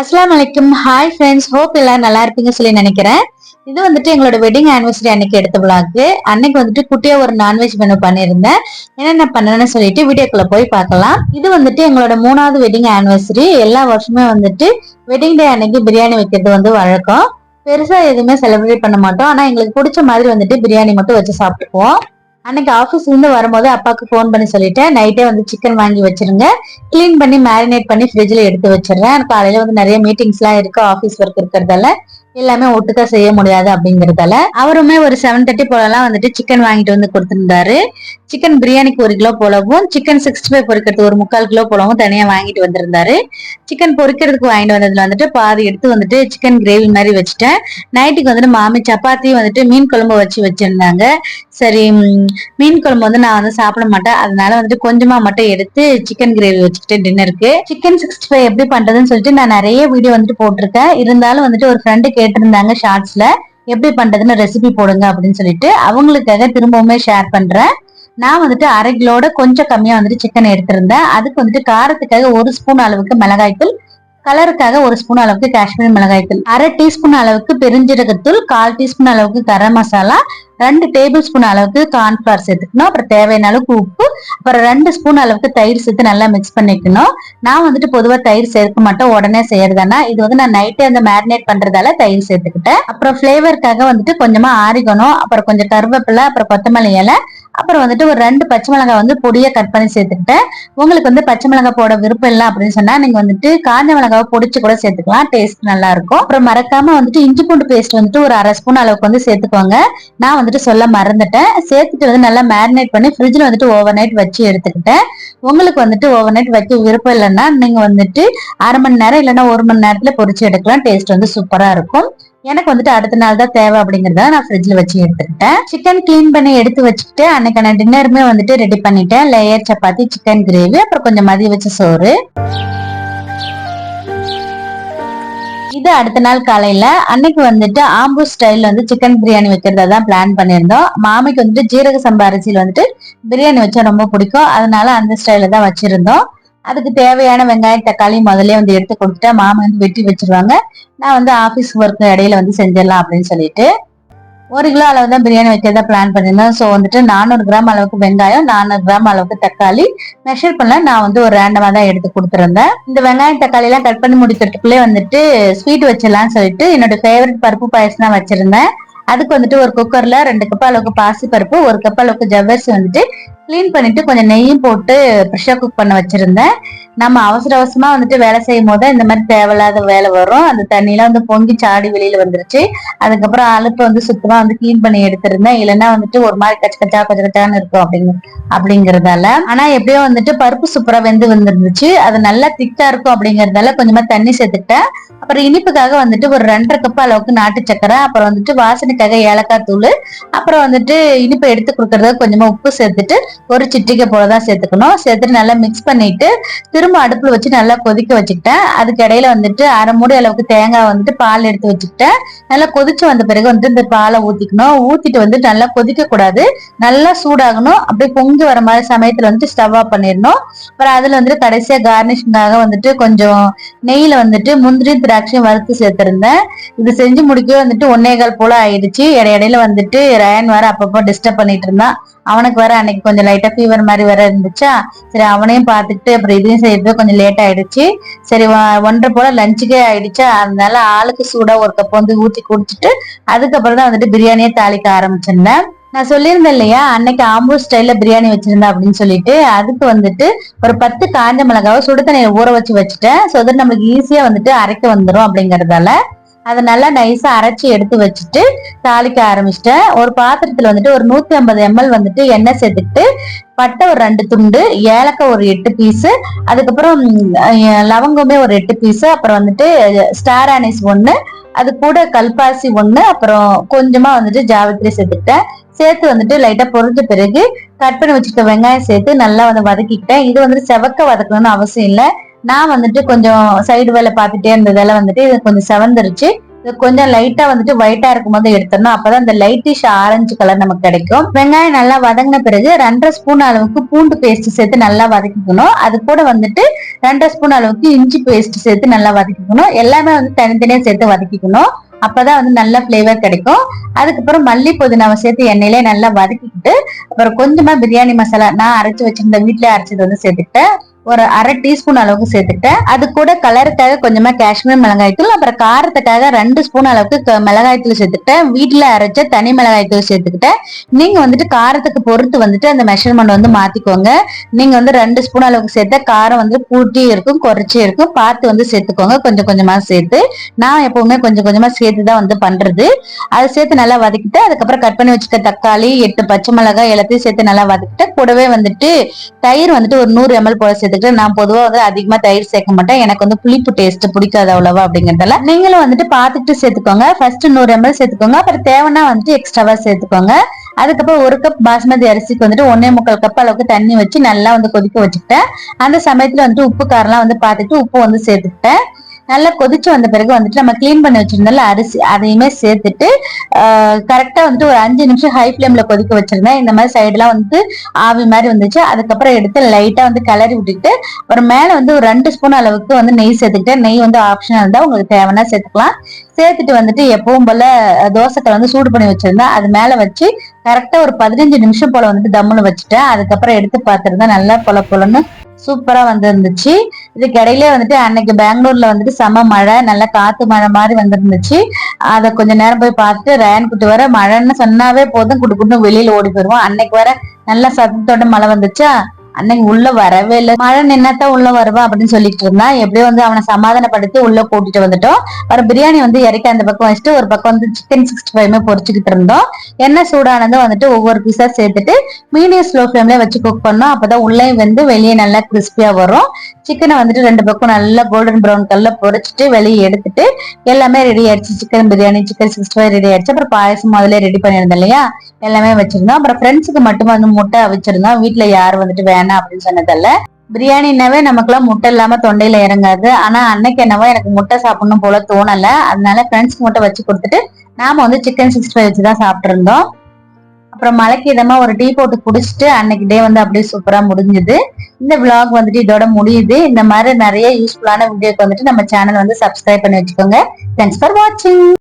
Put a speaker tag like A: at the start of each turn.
A: அஸ்லாம் வலைக்கும் hi friends hope எல்லாரும் நல்லா இருப்பீங்க சொல்லி நினைக்கிறேன். இது வந்துட்டு எங்களோட வெட்டிங் ஆனிவர்சரி அன்னைக்கு எடுத்த விளாக்கு அன்னைக்கு வந்துட்டு குட்டியா ஒரு நான்வெஜ் மெனு பண்ணியிருந்தேன். என்னென்ன பண்ணேன்னு சொல்லிட்டு வீடியோக்குள்ள போய் பார்க்கலாம். இது வந்துட்டு எங்களோட மூணாவது வெட்டிங் ஆனிவர்சரி எல்லா வருஷமே வந்துட்டு வெட்டிங் டே அன்னைக்கு பிரியாணி வைக்கிறது வந்து வழக்கம். பெருசா எதுவுமே செலிப்ரேட் பண்ண மாட்டோம். ஆனா எங்களுக்கு பிடிச்ச மாதிரி வந்துட்டு பிரியாணி மட்டும் வச்சு சாப்பிட்டுக்குவோம். அன்னைக்கு ஆஃபீஸ்ல இருந்து வரும்போது அப்பாவுக்கு ஃபோன் பண்ணி சொல்லிட்டேன். நைட்டே வந்து சிக்கன் வாங்கி வச்சிருங்க. கிளீன் பண்ணி மேரினேட் பண்ணி ஃப்ரிட்ஜ்ல எடுத்து வச்சிடுறேன். காலையில வந்து நிறைய மீட்டிங்ஸ் எல்லாம் இருக்கு ஆஃபீஸ் ஒர்க் இருக்கிறதால. எல்லாமே ஒட்டுக்கா செய்ய முடியாது அப்படிங்கறதால அவருமே ஒரு செவன் தேர்ட்டி போலலாம் வந்துட்டு சிக்கன் வாங்கிட்டு வந்து கொடுத்திருந்தாரு. சிக்கன் பிரியாணிக்கு ஒரு கிலோ போலவும் சிக்கன் சிக்ஸ்டி ஃபைவ் பொரிக்கிறதுக்கு ஒரு முக்கால் கிலோ போலவும் தனியா வாங்கிட்டு வந்திருந்தாரு. சிக்கன் பொரிக்கிறதுக்கு வாங்கிட்டு வந்ததுல வந்துட்டு பாதி எடுத்து வந்துட்டு சிக்கன் கிரேவி மாதிரி வச்சுட்டேன். நைட்டுக்கு வந்துட்டு மாமி சப்பாத்தி வந்துட்டு மீன் குழம்பு வச்சு வச்சிருந்தாங்க. சரி மீன் குழம்பு வந்து நான் வந்து சாப்பிட மாட்டேன். அதனால வந்துட்டு கொஞ்சமா மட்டும் எடுத்து சிக்கன் கிரேவி வச்சுக்கிட்டு டின்னருக்கு சிக்கன் சிக்ஸ்டி ஃபைவ் எப்படி பண்றதுன்னு சொல்லிட்டு நான் நிறைய வீடியோ வந்துட்டு போட்டிருக்கேன். இருந்தாலும் வந்துட்டு ஒரு ஃப்ரெண்டு கேட்டிருந்தாங்க ஷார்ட்ஸ்ல எப்படி பண்றதுன்னு ரெசிபி போடுங்க அப்படின்னு சொல்லிட்டு அவங்களுக்காக திரும்பவுமே ஷேர் பண்றேன். நான் வந்துட்டு அரை கிலோட கொஞ்சம் கம்மியா வந்துட்டு சிக்கன் எடுத்திருந்தேன். அதுக்கு வந்துட்டு காரத்துக்காக ஒரு ஸ்பூன் அளவுக்கு மிளகாய்த்தூள் கலருக்காக ஒரு ஸ்பூன் அளவுக்கு காஷ்மீர் மிளகாய்த்தூள் அரை டீஸ்பூன் அளவுக்கு பெருஞ்சீரகத்தூள் கால் டீஸ்பூன் அளவுக்கு கரம் மசாலா ரெண்டு டேபிள் ஸ்பூன் அளவுக்கு கார்ன்ஃபிளவர் சேர்த்துக்கணும். அப்புறம் தேவையான அளவுக்கு உப்பு. அப்புறம் ரெண்டு ஸ்பூன் அளவுக்கு தயிர் சேர்த்து நல்லா மிக்ஸ் பண்ணிக்கணும். நான் வந்துட்டு பொதுவாக தயிர் சேர்க்க மாட்டேன். உடனே செய்யறதுனா இது வந்து நான் நைட்டே அந்த மேரினேட் பண்றதால தயிர் சேர்த்துக்கிட்டேன். அப்புறம் ஃபிளேவருக்காக வந்துட்டு கொஞ்சமா ஆரிக்கணும் அப்புறம் கொஞ்சம் கருவேப்பிலை அப்புறம் கொத்தமல்லி இலை. அப்புறம் வந்துட்டு ஒரு ரெண்டு பச்சை மிளகாய் வந்து பொடியா கட் பண்ணி சேர்த்துக்கிட்டேன். உங்களுக்கு வந்து பச்சை மிளகாய் போட விருப்பம் இல்லை அப்படின்னு சொன்னா நீங்க வந்துட்டு காஞ்ச மிளகாவை பொடிச்சு கூட சேர்த்துக்கலாம். டேஸ்ட் நல்லா இருக்கும். அப்புறம் மறக்காம வந்துட்டு இஞ்சி பூண்டு பேஸ்ட் வந்துட்டு ஒரு அரை ஸ்பூன் அளவுக்கு வந்து சேர்த்துக்கோங்க. நான் வந்துட்டு சொல்ல மறந்துட்டேன். சேர்த்துட்டு வந்து நல்லா மேரினேட் பண்ணி ஃப்ரிட்ஜில் வந்துட்டு ஓவர் நைட் வச்சு எடுத்துக்கிட்டேன். உங்களுக்கு வந்துட்டு ஓவர் நைட் வைக்க விருப்பம் இல்லைன்னா நீங்க வந்துட்டு அரை மணி நேரம் இல்லைன்னா ஒரு மணி நேரத்துல பொரிச்சு எடுக்கலாம். டேஸ்ட் வந்து சூப்பரா இருக்கும். எனக்கு வந்துட்டு அடுத்த நாள் தான் தேவை அப்படிங்கறத நான் ஃப்ரிட்ஜ்ல வச்சு எடுத்துக்கிட்டேன். சிக்கன் கிளீன் பண்ணி எடுத்து வச்சுக்கிட்டு அன்னைக்கான டின்னருமே வந்துட்டு ரெடி பண்ணிட்டேன். லேயர் சப்பாத்தி சிக்கன் கிரேவி அப்புறம் கொஞ்சம் மதிய வச்ச சோறு. இது அடுத்த நாள் காலையில. அன்னைக்கு வந்துட்டு ஆம்பூர் ஸ்டைல் வந்து சிக்கன் பிரியாணி வைக்கிறதா தான் பிளான் பண்ணியிருந்தோம். மாமிக்கு வந்துட்டு ஜீரக சம்பா அரிசியில் வந்துட்டு பிரியாணி வச்சா ரொம்ப பிடிக்கும். அதனால அந்த ஸ்டைல தான் வச்சிருந்தோம். அதுக்கு தேவையான வெங்காயம் தக்காளி முதல்ல வந்து எடுத்து கொடுத்துட்டா மாமா வந்து வெட்டி வச்சிருவாங்க. நான் வந்து ஆஃபீஸ் ஒர்க் இடையில வந்து செஞ்சிடலாம் அப்படின்னு சொல்லிட்டு. ஒரு கிலோ அளவு தான் பிரியாணி வைக்கிறதா பிளான் பண்ணியிருந்தேன் ஸோ வந்துட்டு நானூறு கிராம் அளவுக்கு வெங்காயம் நானூறு கிராம் அளவுக்கு தக்காளி. மெஷர் பண்ண நான் வந்து ஒரு ரேண்டமாக தான் எடுத்து கொடுத்துருந்தேன். இந்த வெங்காயம் தக்காளி எல்லாம் கட் பண்ணி முடிக்கிறதுக்குள்ளே வந்துட்டு ஸ்வீட் வச்சிடலாம்னு சொல்லிட்டு என்னோட ஃபேவரட் பருப்பு பாயசம் தான் வச்சிருந்தேன். அதுக்கு வந்துட்டு ஒரு குக்கர்ல ரெண்டு கப் அளவுக்கு பாசி பருப்பு ஒரு கப் அளவுக்கு ஜவ்வரிசி வந்துட்டு க்ளீன் பண்ணிட்டு கொஞ்சம் நெய்யும் போட்டு ப்ரெஷர் குக் பண்ண வச்சிருந்தேன். நம்ம அவசர அவசரமா வந்துட்டு வேலை செய்யும் போது இந்த மாதிரி தேவையில்லாத வேலை வரும். அந்த தண்ணியெல்லாம் வந்து பொங்கி சாடி வெளியில வந்துருச்சு. அதுக்கப்புறம் அலுப்பு வந்து சுத்தமா வந்து கிளீன் பண்ணி எடுத்திருந்தேன். இல்லைன்னா வந்துட்டு ஒரு மாதிரி கச்ச கச்சா கச்ச கச்சான்னு இருக்கும் அப்படிங்க அப்படிங்கறதால. ஆனா எப்படியோ வந்துட்டு பருப்பு சூப்பரா வெந்து வந்துருந்துச்சு. அது நல்லா திக்கா இருக்கும் அப்படிங்கறதால கொஞ்சமா தண்ணி சேர்த்துட்டேன் அப்புறம் இனிப்புக்காக வந்துட்டு ஒரு ரெண்டரை கப் அளவுக்கு நாட்டு சக்கரை அப்புறம் வந்துட்டு வாசனைக்காக ஏலக்காய் தூள் அப்புறம் வந்துட்டு இனிப்பை எடுத்து கொடுக்கறதுக்கு கொஞ்சமா உப்பு சேர்த்துட்டு ஒரு சிட்டிகை போலதான் சேர்த்துக்கணும். சேர்த்துட்டு நல்லா மிக்ஸ் பண்ணிட்டு திரும்ப அடுப்புல வச்சு நல்லா கொதிக்க வச்சுக்கிட்டேன். அதுக்கு இடையில வந்துட்டு அரை மூடி அளவுக்கு தேங்காய் வந்துட்டு பால் எடுத்து வச்சுக்கிட்டேன். நல்லா கொதிச்சு வந்த பிறகு வந்துட்டு இந்த பாலை ஊத்திக்கணும். ஊத்திட்டு வந்துட்டு நல்லா கொதிக்க கூடாது. நல்லா சூடாகணும். அப்படியே பொங்கி வர மாதிரி சமயத்துல வந்துட்டு ஸ்டவ் ஆஃப் பண்ணிடணும். அப்புறம் அதுல வந்துட்டு கடைசியா கார்னிஷிங்காக வந்துட்டு கொஞ்சம் நெய்யில் வந்துட்டு முந்திரி திராட்சையும் வறுத்து சேர்த்திருந்தேன். இது செஞ்சு முடிக்கவே வந்துட்டு ஒன்னே கால் போல ஆயிடுச்சு. இடையிடையில வந்துட்டு ரயன் வேற அப்பப்போ டிஸ்டர்ப் பண்ணிட்டு இருந்தான். அவனுக்கு வேற அன்னைக்கு கொஞ்சம் லைட்டா ஃபீவர் மாதிரி வேற இருந்துச்சா? சரி அவனையும் பார்த்துட்டு அப்புறம் இதையும் செய்யறது கொஞ்சம் லேட் ஆயிடுச்சு. சரி ஒன்றரை போல லஞ்சுக்கே ஆயிடுச்சா? அதனால ஆளுக்கு சூடா ஒரு கப் வந்து ஊற்றி குடிச்சிட்டு அதுக்கப்புறம் தான் வந்துட்டு பிரியாணியே தாளிக்க ஆரம்பிச்சிருந்தேன். நான் சொல்லியிருந்தேன் இல்லையா? அன்னைக்கு ஆம்பூர் ஸ்டைல்ல பிரியாணி வச்சிருந்தேன் அப்படின்னு சொல்லிட்டு அதுக்கு வந்துட்டு ஒரு பத்து காஞ்ச மிளகாவை சுடு தண்ணியில ஊற வச்சு வச்சுட்டேன். ஸோ தட் நம்மளுக்கு ஈஸியா வந்துட்டு அரைக்க வந்துடும் அப்படிங்கறதால அதை நல்லா நைஸா அரைச்சி எடுத்து வச்சுட்டு தாளிக்க ஆரம்பிச்சிட்டேன். ஒரு பாத்திரத்துல வந்துட்டு ஒரு நூத்தி ஐம்பது எம்எல் வந்துட்டு எண்ணெய் சேர்த்துட்டு பட்டை ஒரு ரெண்டு துண்டு ஏலக்காய் ஒரு எட்டு பீஸு அதுக்கப்புறம் லவங்கமே ஒரு எட்டு பீஸு அப்புறம் வந்துட்டு ஸ்டார் ஆனிஸ் ஒன்று அது கூட கல்பாசி ஒன்று அப்புறம் கொஞ்சமா வந்துட்டு ஜாவித்திரி சேர்த்துக்கிட்டேன். சேர்த்து வந்துட்டு லைட்டா பொரிஞ்ச பிறகு கட் பண்ணி வச்சுக்கிட்ட வெங்காயம் சேர்த்து நல்லா வந்து வதக்கிக்கிட்டேன். இது வந்துட்டு செவக்க வதக்கணும்னு அவசியம் இல்லை. நான் வந்துட்டு கொஞ்சம் சைடு வேலை பார்த்துட்டே இருந்ததால வந்துட்டு இது கொஞ்சம் செவந்துருச்சு. இது கொஞ்சம் லைட்டா வந்துட்டு ஒயிட்டா இருக்கும் போது எடுத்துடணும் அப்பதான் இந்த லைட்டிஷ் ஆரஞ்சு கலர் நமக்கு கிடைக்கும். வெங்காயம் நல்லா வதங்கின பிறகு ரெண்டரை ஸ்பூன் அளவுக்கு பூண்டு பேஸ்ட் சேர்த்து நல்லா வதக்கிக்கணும். அது கூட வந்துட்டு ரெண்டரை ஸ்பூன் அளவுக்கு இஞ்சி பேஸ்ட் சேர்த்து நல்லா வதக்கிக்கணும். எல்லாமே வந்து தனித்தனியா சேர்த்து வதக்கிக்கணும். அப்பதான் வந்து நல்ல ஃப்ளேவர் கிடைக்கும். அதுக்கப்புறம் மல்லி புதினாவை சேர்த்து எண்ணெயிலே நல்லா வதக்கிக்கிட்டு அப்புறம் கொஞ்சமா பிரியாணி மசாலா நான் அரைச்சு வச்சிருந்த வீட்லயே அரைச்சது வந்து சேர்த்துக்கிட்டேன். ஒரு அரை டீஸ்பூன் அளவுக்கு சேர்த்துக்கிட்டேன். அது கூட கலருக்காக கொஞ்சமா காஷ்மீர் மிளகாய் தூள் அப்புறம் காரத்துக்காக ரெண்டு ஸ்பூன் அளவுக்கு மிளகாய் தூள் சேர்த்துக்கிட்டேன். வீட்டில் அரைச்ச தனி மிளகாய் தூள் சேர்த்துக்கிட்டேன். நீங்க வந்துட்டு காரத்துக்கு பொறுத்து வந்துட்டு அந்த மெஷர்மெண்ட் வந்து மாத்திக்கோங்க. நீங்க வந்து ரெண்டு ஸ்பூன் அளவுக்கு சேர்த்த காரம் வந்து கூட்டி இருக்கும் குறைச்சி இருக்கும். பார்த்து வந்து சேர்த்துக்கோங்க. கொஞ்சம் கொஞ்சமா சேர்த்து. நான் எப்பவுமே கொஞ்சம் கொஞ்சமா சேர்த்து தான் வந்து பண்றது. அதை சேர்த்து நல்லா வதக்கிட்டு அதுக்கப்புறம் கட் பண்ணி வச்சுக்க தக்காளி எட்டு பச்சை மிளகாய் எல்லாத்தையும் சேர்த்து நல்லா வதக்கிட்டு கூடவே வந்துட்டு தயிர் வந்துட்டு ஒரு நூறு எம்எல் போல சேர்த்து சேர்த்துக்கிட்டு நான் பொதுவாக வந்து அதிகமா தயிர் சேர்க்க மாட்டேன். எனக்கு வந்து புளிப்பு டேஸ்ட் பிடிக்காது அவ்வளவா அப்படிங்கறதால நீங்களும் வந்துட்டு பாத்துட்டு சேர்த்துக்கோங்க. ஃபர்ஸ்ட் நூறு எம்எல் சேர்த்துக்கோங்க. அப்புறம் தேவைன்னா வந்துட்டு எக்ஸ்ட்ராவா சேர்த்துக்கோங்க. அதுக்கப்புறம் ஒரு கப் பாஸ்மதி அரிசிக்கு வந்துட்டு ஒன்னே முக்கால் கப் அளவுக்கு தண்ணி வச்சு நல்லா வந்து கொதிக்க வச்சுக்கிட்டேன். அந்த சமயத்துல வந்துட்டு உப்பு காரெல்லாம் வந்து பார்த்துட்டு உப்பு வந்து சேர்த்துக்கிட்டேன். நல்லா கொதிச்சு வந்த பிறகு வந்துட்டு நம்ம கிளீன் பண்ணி வச்சிருந்தால அரிசி அதையுமே சேர்த்துட்டு கரெக்டா வந்துட்டு ஒரு அஞ்சு நிமிஷம் ஹை ஃபிளேம்ல கொதிக்க வச்சிருந்தேன். இந்த மாதிரி சைடுலாம் வந்து ஆவி மாதிரி வந்துச்சு. அதுக்கப்புறம் எடுத்து லைட்டா வந்து கிளறி விட்டுட்டு ஒரு மேல வந்து ஒரு ரெண்டு ஸ்பூன் அளவுக்கு வந்து நெய் சேர்த்துக்கிட்டேன். நெய் வந்து ஆப்ஷனல் தான் உங்களுக்கு தேவைன்னா சேர்த்துக்கலாம். சேர்த்துட்டு வந்துட்டு எப்பவும் போல தோசைக்கல் வந்து சூடு பண்ணி வச்சிருந்தேன். அது மேல வச்சு கரெக்டா ஒரு பதினஞ்சு நிமிஷம் போல வந்துட்டு தம்முன்னு வச்சுட்டேன். அதுக்கப்புறம் எடுத்து பார்த்துருந்தேன் நல்லா பொல பொலன்னு சூப்பரா வந்திருந்துச்சு. இதுக்கு இடையிலே வந்துட்டு அன்னைக்கு பெங்களூர்ல வந்துட்டு செம மழை நல்ல காத்து மழை மாதிரி வந்திருந்துச்சு. அதை கொஞ்ச நேரம் போய் பார்த்துட்டு ரேன் குட்டி வர மழைன்னு சொன்னாவே போதும் குடு குட்டு வெளியில ஓடி போயிருவோம். அன்னைக்கு வர நல்ல சத்தத்தோட மழை வந்துச்சா? அன்னைக்கு உள்ள வரவே இல்லை. மழை நின்னத்தான் உள்ள வருவா அப்படின்னு சொல்லிட்டு இருந்தான் எப்படியோ வந்து அவனை சமாதானப்படுத்தி உள்ள கூட்டிட்டு வந்துட்டோம். அப்புறம் பிரியாணி வந்து இறக்கி அந்த பக்கம் வச்சுட்டு ஒரு பக்கம் வந்து சிக்கன் சிக்ஸ்டி ஃபைவ்மே பொறிச்சுக்கிட்டு இருந்தோம். என்ன சூடானது வந்துட்டு ஒவ்வொரு பீஸா சேர்த்துட்டு மீடியம் ஸ்லோ ஃபிளேம்ல வச்சு குக் பண்ணோம். அப்பதான் உள்ளே வந்து வெளியே நல்லா கிறிஸ்பியா வரும். சிக்கனை வந்துட்டு ரெண்டு பக்கம் நல்லா கோல்டன் ப்ரௌன் கலர்ல பொறிச்சிட்டு வெளியே எடுத்துட்டு எல்லாமே ரெடி ஆயிடுச்சு. Chicken biryani chicken sixty five ready ஆயிடுச்சு. அப்புறம் பாயசம் முதல்ல ரெடி பண்ணியிருந்தோம் இல்லையா? எல்லாமே வச்சிருந்தோம். அப்புறம் ஃப்ரெண்ட்ஸுக்கு மட்டும் வந்து முட்டை வச்சிருந்தோம் வீட்டுல யாரும் வந்துட்டு வேணாம் அப்படின்னு சொன்னதல்ல. பிரியாணினாவே நமக்குலாம் முட்டை இல்லாம தொண்டையில இறங்காது. ஆனா அன்னைக்கு என்னவோ எனக்கு முட்டை சாப்பிடணும் போல தோணல. அதனால ஃப்ரெண்ட்ஸ்க்கு மட்டும் வச்சு கொடுத்துட்டு நாம வந்து சிக்கன் சிக்ஸ்டி ஃபைவ் வச்சுதான் தான் இருந்தோம் அப்புறம் மலைக்கு இதமா ஒரு டீ போட்டு குடிச்சிட்டு அன்னைக்கு டே வந்து அப்படியே சூப்பரா முடிஞ்சது. இந்த விளாக் வந்துட்டு இதோட முடியுது. இந்த மாதிரி நிறைய யூஸ்ஃபுல்லான வீடியோக்கு வந்துட்டு நம்ம சேனல் வந்து சப்ஸ்கிரைப் பண்ணி வச்சுக்கோங்க. தேங்க்ஸ் ஃபார் வாட்சிங்